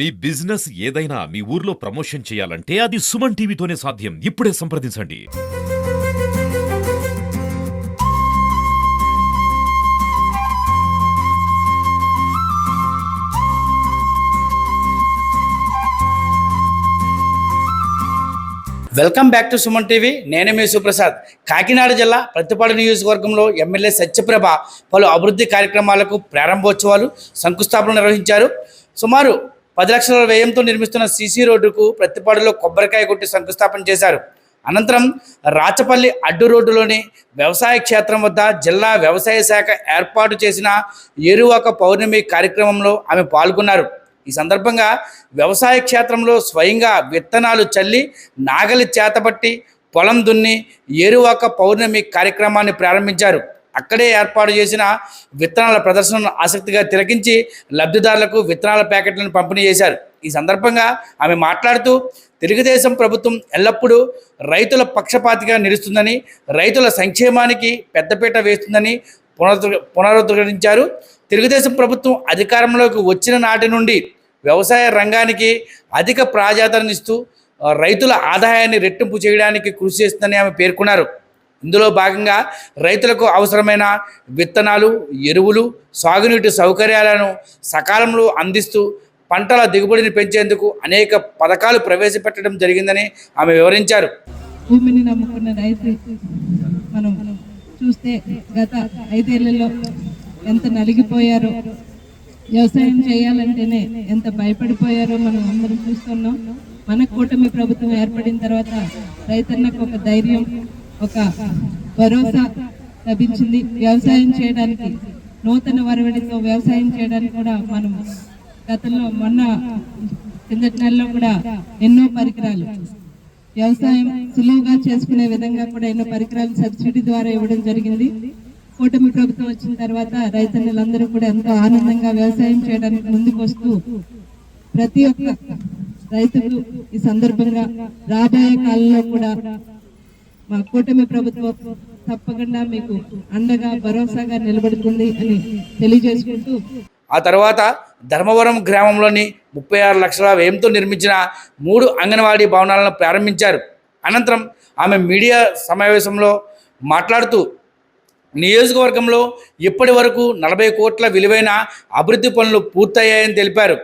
మీ business ఏదైనా మీ ఊర్లో promotion చేయాలంటే అది సుమన్ టీవీతోనే సాధ్యం. ఇప్పుడే సంప్రదించండి. Welcome back to Suman TV. నేనే మీ సుప్రసాద్. కాకినాడ జిల్లా ప్రతిపాడు నియోజకవర్గంలో ఎమ్మెల్యే సత్యప్రభ పలు అభివృద్ధి కార్యక్రమాలకు ప్రారంభోత్సవాలు శంకుస్థాపన నిర్వహించారు. సుమారు పది లక్షల వ్యయంతో నిర్మిస్తున్న సీసీ రోడ్డుకు ప్రతిపాడులో కొబ్బరికాయ కొట్టి శంకుస్థాపన చేశారు. అనంతరం రాచపల్లి అడ్డు రోడ్డులోని వ్యవసాయ క్షేత్రం వద్ద జిల్లా వ్యవసాయ శాఖ ఏర్పాటు చేసిన ఏరువాక పౌర్ణమి కార్యక్రమంలో ఆమె పాల్గొన్నారు. ఈ సందర్భంగా వ్యవసాయ క్షేత్రంలో స్వయంగా విత్తనాలు చల్లి నాగలి చేతబట్టి పొలం దున్ని ఏరువాక పౌర్ణమి కార్యక్రమాన్ని ప్రారంభించారు. అక్కడే ఏర్పాటు చేసిన విత్తనాల ప్రదర్శనను ఆసక్తిగా తిలకించి లబ్ధిదారులకు విత్తనాల ప్యాకెట్లను పంపిణీ చేశారు. ఈ సందర్భంగా ఆమె మాట్లాడుతూ తెలుగుదేశం ప్రభుత్వం ఎల్లప్పుడూ రైతుల పక్షపాతిగా నిలుస్తుందని రైతుల సంక్షేమానికి పెద్దపీట వేస్తుందని పునరు పునరుద్ధరించారు. తెలుగుదేశం ప్రభుత్వం అధికారంలోకి వచ్చిన నాటి నుండి వ్యవసాయ రంగానికి అధిక ప్రాధాన్యతనిస్తూ ఇస్తూ రైతుల ఆదాయాన్ని రెట్టింపు చేయడానికి కృషి చేస్తుందని ఆమె పేర్కొన్నారు. ఇందులో భాగంగా రైతులకు అవసరమైన విత్తనాలు ఎరువులు సాగునీటి సౌకర్యాలను సకాలంలో అందిస్తూ పంటల దిగుబడిని పెంచేందుకు అనేక పథకాలు ప్రవేశపెట్టడం జరిగిందని ఆమె వివరించారు. భూమిని నమ్ముకున్న రైతు మనం చూస్తే గత ఐదేళ్ళలో ఎంత నలిగిపోయారో వ్యవసాయం చేయాలంటేనే ఎంత భయపడిపోయారో మనం అందరం చూస్తున్నాం. మన కూటమి ప్రభుత్వం ఏర్పడిన తర్వాత రైతన్నకు ఒక ధైర్యం ఒక భరోసా లభించింది. వ్యవసాయం చేయడానికి నూతన వరవడితో వ్యవసాయం చేయడానికి కూడా మనం గతంలో మొన్న కిందటి నెలలో కూడా ఎన్నో పరికరాలు వ్యవసాయం సులువుగా చేసుకునే విధంగా కూడా ఎన్నో పరికరాలు సబ్సిడీ ద్వారా ఇవ్వడం జరిగింది. కూటమి ప్రభుత్వం వచ్చిన తర్వాత రైతన్నులందరూ కూడా ఎంతో ఆనందంగా వ్యవసాయం చేయడానికి ముందుకు వస్తూ ప్రతి ఒక్క రైతుకు ఈ సందర్భంగా రాబోయే కాలంలో కూడా మా కూటమి ప్రభుత్వం తప్పకుండా మీకు అండగా భరోసాగా నిలబడుతుంది అని తెలియజేసుకుంటూ ఆ తర్వాత ధర్మవరం గ్రామంలోని ముప్పై ఆరు లక్షల వ్యయంతో నిర్మించిన మూడు అంగన్వాడీ భవనాలను ప్రారంభించారు. అనంతరం ఆమె మీడియా సమావేశంలో మాట్లాడుతూ నియోజకవర్గంలో ఇప్పటి వరకు నలభై కోట్ల విలువైన అభివృద్ధి పనులు పూర్తయ్యాయని తెలిపారు.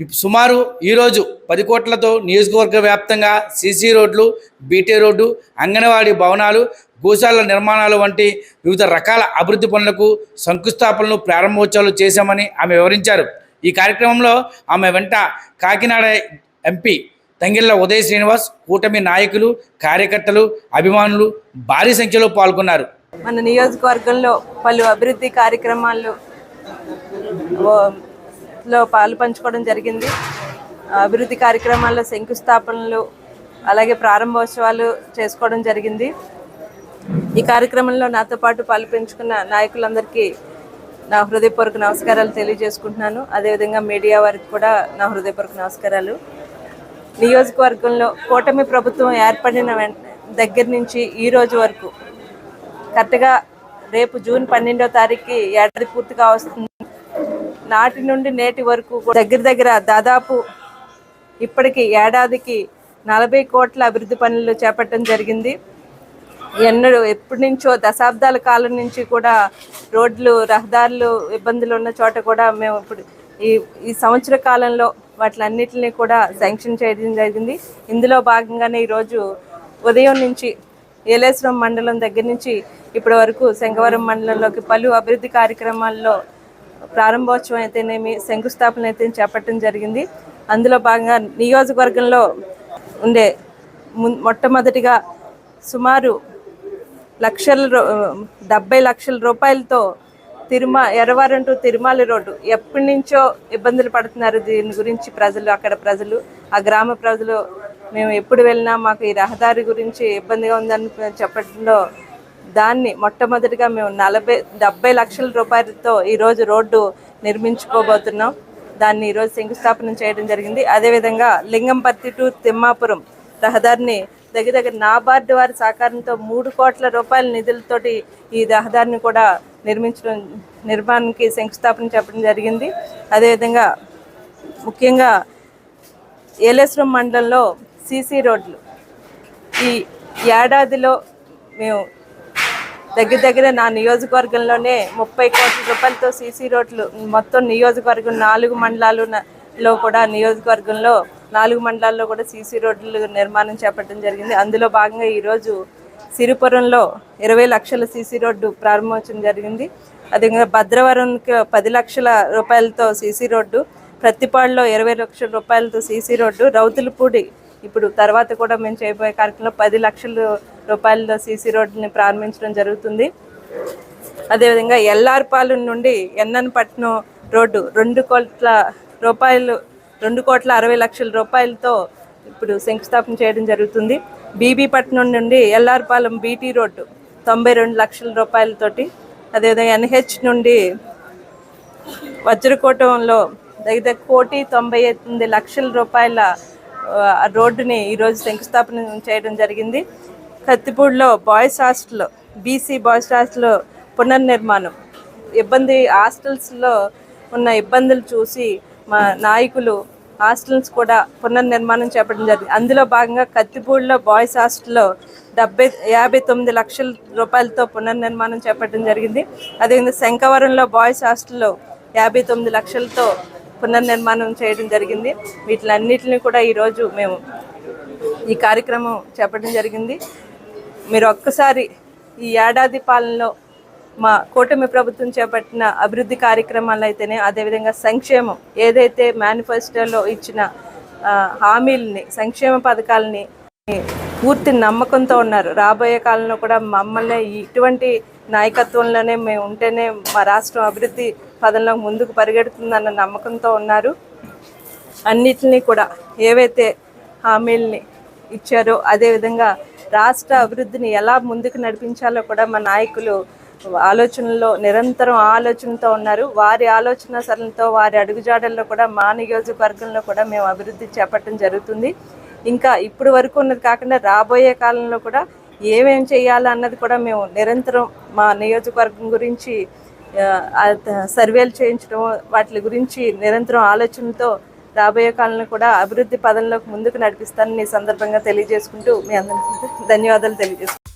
సుమారు ఈరోజు పది కోట్లతో నియోజకవర్గ వ్యాప్తంగా సీసీ రోడ్లు బీటీ రోడ్డు అంగన్వాడీ భవనాలు గోశాల నిర్మాణాలు వంటి వివిధ రకాల అభివృద్ధి పనులకు శంకుస్థాపనలు ప్రారంభోత్సవాలు చేశామని ఆమె వివరించారు. ఈ కార్యక్రమంలో ఆమె వెంట కాకినాడ ఎంపీ తంగిళ్ళ ఉదయ శ్రీనివాస్ కూటమి నాయకులు కార్యకర్తలు అభిమానులు భారీ సంఖ్యలో పాల్గొన్నారు. మన నియోజకవర్గంలో పలు అభివృద్ధి కార్యక్రమాలు లో పాలు పంచుకోవడం జరిగింది. అభివృద్ధి కార్యక్రమాల్లో శంకుస్థాపనలు అలాగే ప్రారంభోత్సవాలు చేసుకోవడం జరిగింది. ఈ కార్యక్రమంలో నాతో పాటు పాలు పెంచుకున్న నాయకులందరికీ నా హృదయపూర్వక నమస్కారాలు తెలియజేసుకుంటున్నాను. అదేవిధంగా మీడియా వారికి కూడా నా హృదయపూర్వక నమస్కారాలు. నియోజకవర్గంలో కూటమి ప్రభుత్వం ఏర్పడిన దగ్గర నుంచి ఈ రోజు వరకు కరెక్ట్గా రేపు జూన్ పన్నెండో తారీఖుకి ఏడాది పూర్తిగా వస్తుంది. నాటి నుండి నేటి వరకు దగ్గర దగ్గర దాదాపు ఇప్పటికి ఏడాదికి నలభై కోట్ల అభివృద్ధి పనులు చేపట్టడం జరిగింది. ఎన్నడూ ఎప్పటి నుంచో దశాబ్దాల కాలం నుంచి కూడా రోడ్లు రహదారులు ఇబ్బందులు ఉన్న చోట కూడా మేము ఇప్పుడు ఈ ఈ సంవత్సర కాలంలో వాటిలన్నిటిని కూడా శాంక్షన్ చేయడం జరిగింది. ఇందులో భాగంగానే ఈరోజు ఉదయం నుంచి ఏలేశ్వరం మండలం దగ్గర నుంచి ఇప్పటి వరకు శంఖవరం మండలంలోకి పలు అభివృద్ధి కార్యక్రమాల్లో ప్రారంభోత్సవం అయితేనేమి శంకుస్థాపన అయితే చేపట్టడం జరిగింది. అందులో భాగంగా నియోజకవర్గంలో ఉండే మొట్టమొదటిగా సుమారు లక్షల డెబ్బై లక్షల రూపాయలతో తిరుమ ఎర్రవారం టు తిరుమల రోడ్డు ఎప్పటి నుంచో ఇబ్బందులు పడుతున్నారు దీని గురించి ప్రజలు అక్కడ ప్రజలు ఆ గ్రామ ప్రజలు. మేము ఎప్పుడు వెళ్ళినా మాకు ఈ రహదారి గురించి ఇబ్బందిగా ఉందని చెప్పడంలో దాన్ని మొట్టమొదటిగా మేము నలభై డెబ్బై లక్షల రూపాయలతో ఈరోజు రోడ్డు నిర్మించుకోబోతున్నాం. దాన్ని ఈరోజు శంకుస్థాపన చేయడం జరిగింది. అదేవిధంగా లింగంపర్తి టు తిమ్మాపురం రహదారిని దగ్గర దగ్గర నాబార్డు వారి సహకారంతో మూడు కోట్ల రూపాయల నిధులతోటి ఈ రహదారిని కూడా నిర్మించడం నిర్మాణానికి శంకుస్థాపన చెప్పడం జరిగింది. అదేవిధంగా ముఖ్యంగా ఏలేశ్వరం మండలంలో సీసీ రోడ్లు. ఈ ఏడాదిలో మేము దగ్గర దగ్గర నా నియోజకవర్గంలోనే ముప్పై కోట్ల రూపాయలతో సీసీ రోడ్లు మొత్తం నియోజకవర్గం నాలుగు మండలాలు లో కూడా నియోజకవర్గంలో నాలుగు మండలాల్లో కూడా సీసీ రోడ్లు నిర్మాణం చేపట్టడం జరిగింది. అందులో భాగంగా ఈరోజు సిరిపురంలో ఇరవై లక్షల సీసీ రోడ్డు ప్రారంభోత్సవం జరిగింది. అదేవిధంగా భద్రవరంకి పది లక్షల రూపాయలతో సీసీ రోడ్డు ప్రతిపాడులో ఇరవై లక్షల రూపాయలతో సీసీ రోడ్డు రౌతులపూడి ఇప్పుడు తర్వాత కూడా మేము చేయబోయే కార్యక్రమంలో పది లక్షలు రూపాయలతో సీసీ రోడ్డుని ప్రారంభించడం జరుగుతుంది. అదేవిధంగా ఎల్ఆర్పాలెం నుండి ఎన్ఎన్పట్నం రోడ్డు రెండు కోట్ల రూపాయలు రెండు కోట్ల అరవై లక్షల రూపాయలతో ఇప్పుడు శంకుస్థాపన చేయడం జరుగుతుంది. బీబీపట్నం నుండి ఎల్ఆర్పాలెం బీటీ రోడ్డు తొంభై రెండు లక్షల రూపాయలతోటి అదేవిధంగా ఎన్హెచ్ నుండి వజ్రకోటంలో దగ్గర కోటి తొంభై ఎనిమిది లక్షల రూపాయల రోడ్డుని ఈరోజు శంకుస్థాపన చేయడం జరిగింది. కత్తిపూడిలో boys hostel BC boys hostel పునర్నిర్మాణం. ఇబ్బంది హాస్టల్స్లో ఉన్న ఇబ్బందులు చూసి మా నాయకులు హాస్టల్స్ కూడా పునర్నిర్మాణం చేపట్టడం జరిగింది. అందులో భాగంగా కత్తిపూడిలో బాయ్స్ హాస్టల్లో డెబ్బై యాభై తొమ్మిది లక్షల రూపాయలతో పునర్నిర్మాణం చేపట్టడం జరిగింది. అదేవిధంగా శంకవరంలో బాయ్స్ హాస్టల్లో యాభై తొమ్మిది లక్షలతో పునర్నిర్మాణం చేయడం జరిగింది. వీటిలన్నిటిని కూడా ఈరోజు మేము ఈ కార్యక్రమం చేపట్టడం జరిగింది. మీరు ఒక్కసారి ఈ ఏడాది పాలనలో మా కూటమి ప్రభుత్వం చేపట్టిన అభివృద్ధి కార్యక్రమాలు అయితేనే అదేవిధంగా సంక్షేమం ఏదైతే మేనిఫెస్టోలో ఇచ్చిన హామీలని సంక్షేమ పథకాలని పూర్తి నమ్మకంతో ఉన్నారు. రాబోయే కాలంలో కూడా మమ్మల్ని ఇటువంటి నాయకత్వంలోనే మేము ఉంటేనే మా రాష్ట్రం అభివృద్ధి పదంలో ముందుకు పరిగెడుతుందన్న నమ్మకంతో ఉన్నారు. అన్నిటినీ కూడా ఏవైతే హామీల్ని ఇచ్చారో అదేవిధంగా రాష్ట్ర అభివృద్ధిని ఎలా ముందుకు నడిపించాలో కూడా మా నాయకులు ఆలోచనలో నిరంతరం ఆలోచనతో ఉన్నారు. వారి ఆలోచన సరళతో వారి అడుగుజాడల్లో కూడా మా నియోజకవర్గంలో కూడా మేము అభివృద్ధి చేపట్టడం జరుగుతుంది. ఇంకా ఇప్పుడు వరకు ఉన్నది కాకుండా రాబోయే కాలంలో కూడా ఏమేం చేయాలన్నది కూడా మేము నిరంతరం మా నియోజకవర్గం గురించి సర్వేలు చేయించడం వాటి గురించి నిరంతరం ఆలోచనతో రాబోయే కాలంలో కూడా అభివృద్ధి పదంలోకి ముందుకు నడిపిస్తానని ఈ సందర్భంగా తెలియజేసుకుంటూ మీ అందరికీ ధన్యవాదాలు తెలియజేసుకుంటాను